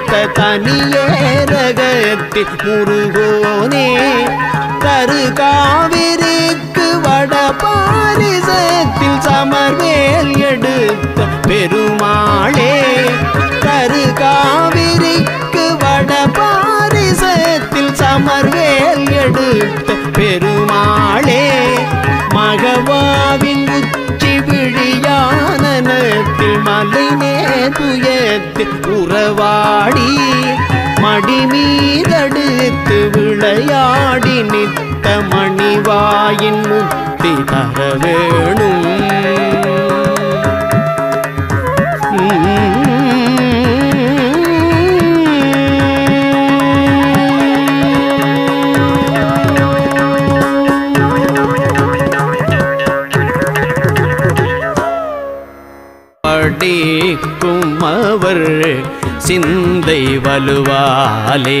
வைத்த தனியேரகத்தின் முருகோனே தரு காவிரிக்கு விளையாடி நித்த மணிவாயின் முக்தி தர வேணும். படிக்கும் அவர் சிந்தை வலுவாலே.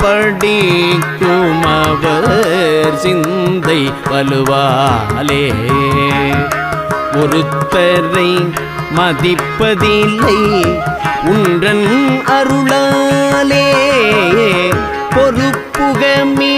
படிக்கும் அவர் சிந்தை வலுவாலே. ஒருத்தரை மதிப்பதில்லை உன்றன் அருளாலே. பொறுப்புகமே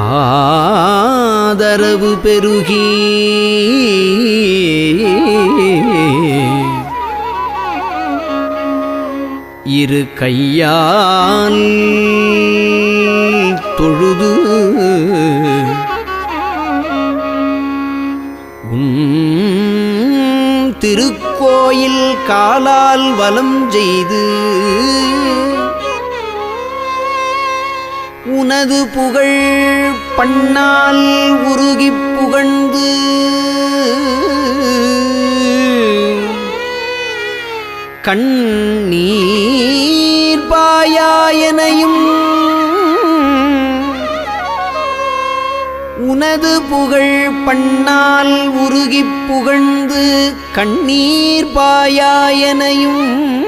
ஆதரவு பெருகி. இரு கையால் தொழுது. உன் திருக்கோயில் காலால் வலம் செய்து. உனது புகழ் பண்ணால் உருகி புகழ்ந்து. கண்ணீர் பாயாயனையும் உனது புகழ் பண்ணால் உருகி புகழ்ந்து. கண்ணீர் பாயாயனையும்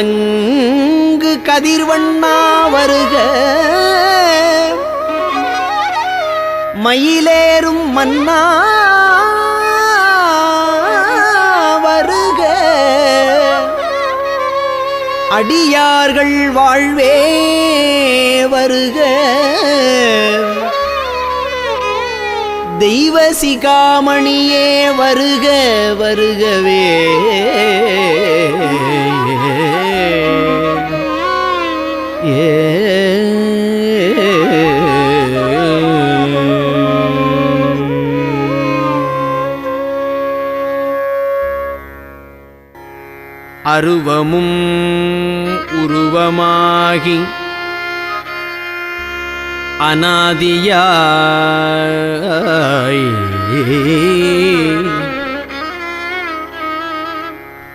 உலங்கு கதிர்வண்ணா வருக. மயிலேறும் மன்னா வருக. அடியார்கள் வாழ்வே வருக. தெய்வ சிகாமணியே வருக வருகவே. அருவமும் உருவமாகி அநாதியாய்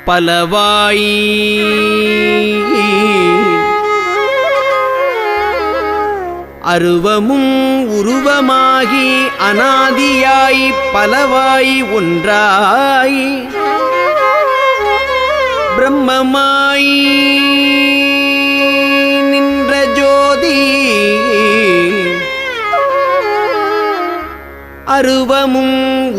பலவாய் அருவமும் உருவமாகி அனாதியாய் பலவாய் ஒன்றாய். பிரம்மமாய் நின்ற ஜோதி. அருவமும்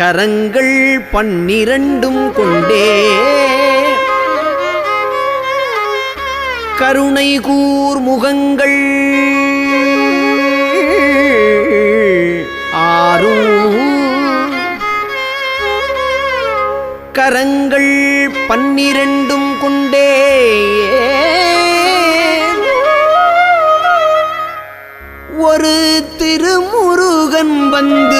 கரங்கள் பன்னிரண்டும் கொண்டே. கருணை கூர் முகங்கள் ஆறும். கரங்கள் பன்னிரண்டும் கொண்டே. ஒரு திருமுருகன் வந்து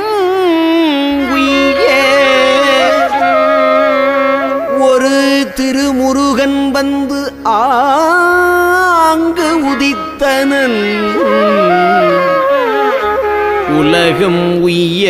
உலகம் உய்ய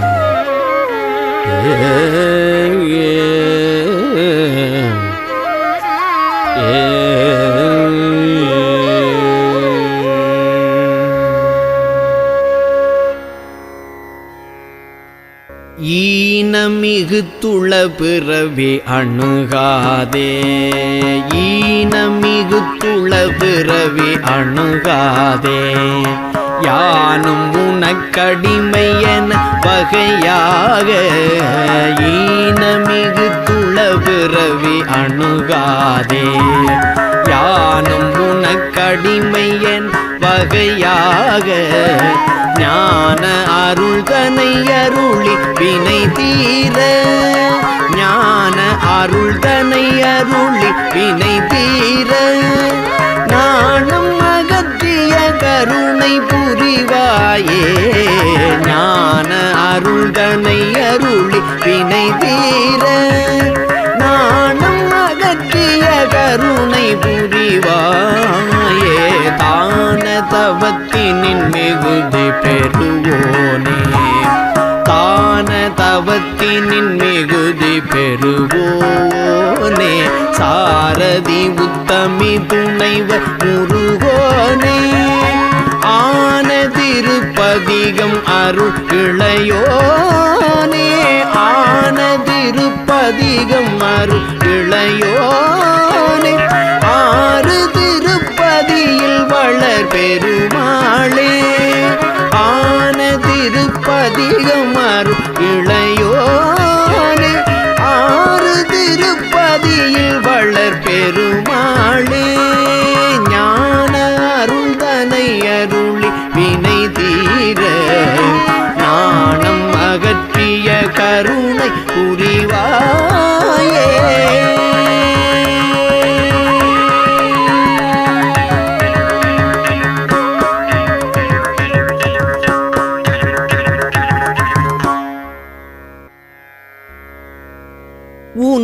ஈனமிகு பிறவி அணுகாதே. ஈனமிகு துள பிறவி அணுகாதே. யானும் உனக்கடிமையன வகையாக ஈனமிகு துள பிறவி அணுகாதே. யானும் உனக்கடிமையன் என் வகையாக ஞான அருள்தனை அருளி வினை தீர. ஞான அருள்தனை அருளி வினை தீர. நாணம் அகற்றிய கருணை புரிவாயே. ஞான அருள்தனை அருளி வினை தீர. கருணை புரிவாயே. தான தவத்தினின் மிகுதி பெறுவோனே. தான தவத்தினின் மிகுதி பெறுவோனே. சாரதி உத்தமி துணைவர் முருகோனே. ஆன திருப்பதிகம் அருள் இளையோனே. ஆன திருப்பதிகம் அருள் இளையோனே வளர் பெருமாளே ஆன திருப்பதிகம் அருள் இளையோனே ஆறு திருப்பதியில் வளர் பெருமாளே ஞான அருந்தனை அருளி வினை தீர நாணம் அகற்றிய கருணை புரிவாயே.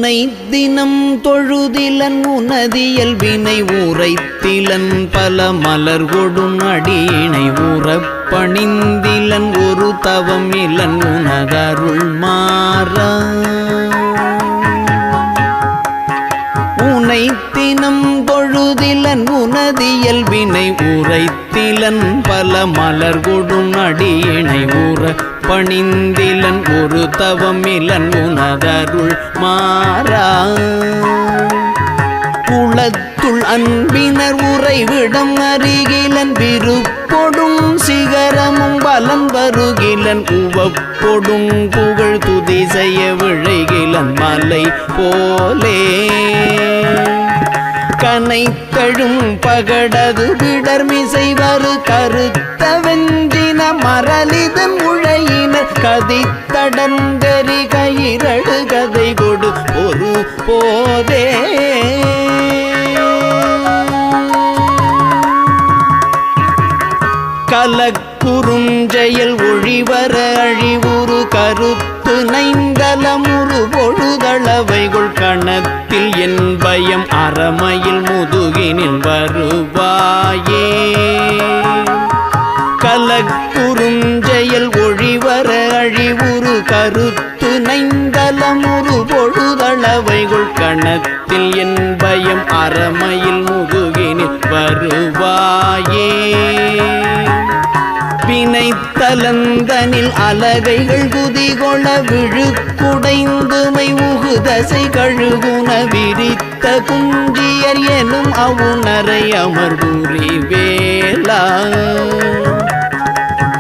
உன்னை தினம் தொழுதிலன் உனதியல் வினை உரைத்திலன் பல மலர் கொடும் அடியினை உறப்பணிந்திலன் ஒரு தவம் இலன் உனதருள் மாறா. உனைத்தினம் தொழுதிலன் உனதியல் வினை உரைத்திலன் பல மலர் கொடும் அடியினை உற பணிந்திலன் ஒரு தவமிலன் உனதருள் மாறா. குளத்துள் அன்பினர் உறைவிடம் அருகிலன் விருப்பொடும் சிகரமும் பலம் வருகிலன் உவப்பொடும் புகழ் துதி செய்ய விழைகிலன் மலை போலே. கனைத்தழும் பகடது விடர்மிசை வரு கருத்த வெஞ்சின மரலிதன் உழையினர் கதித்தடந்தரி கயிரடு கதை கொடு ஒரு போதே. கலக்குறுஞ்செயல் ஒழிவர அழிவுறு கருத்து நைந்தலமுருவோ வினைத்தலந்தனில் அலகைகள் குதிகொள விழுக்குடைந்துமை உகுதசை கழுகுன விரித்த குஞ்சியர் எனும் அவுணரை அமர்வுரி வேளா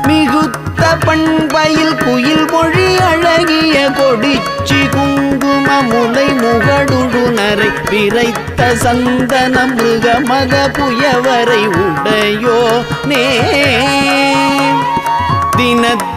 மிகுத்த பண்பயில் குயில் மொழி அழகிய கொடிச்சி குங்கும முலை முகடுடுனரை விரைத்த சந்தன மிருக மத புயவரை உடையோ நே தினத்த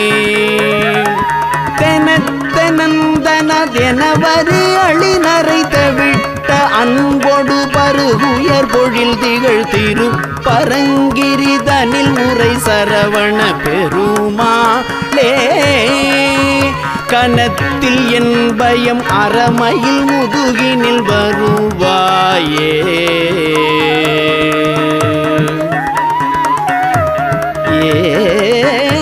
என வரி அழி நரைத்தவிட்ட அன்பொடு பருகுயர் பொழில் திகழ் திரு பரங்கிரி தனில் உரை சரவண பெருமாளே கனத்தில் என் பயம் அறமையில் முதுகினில் வருவாயே. ஏ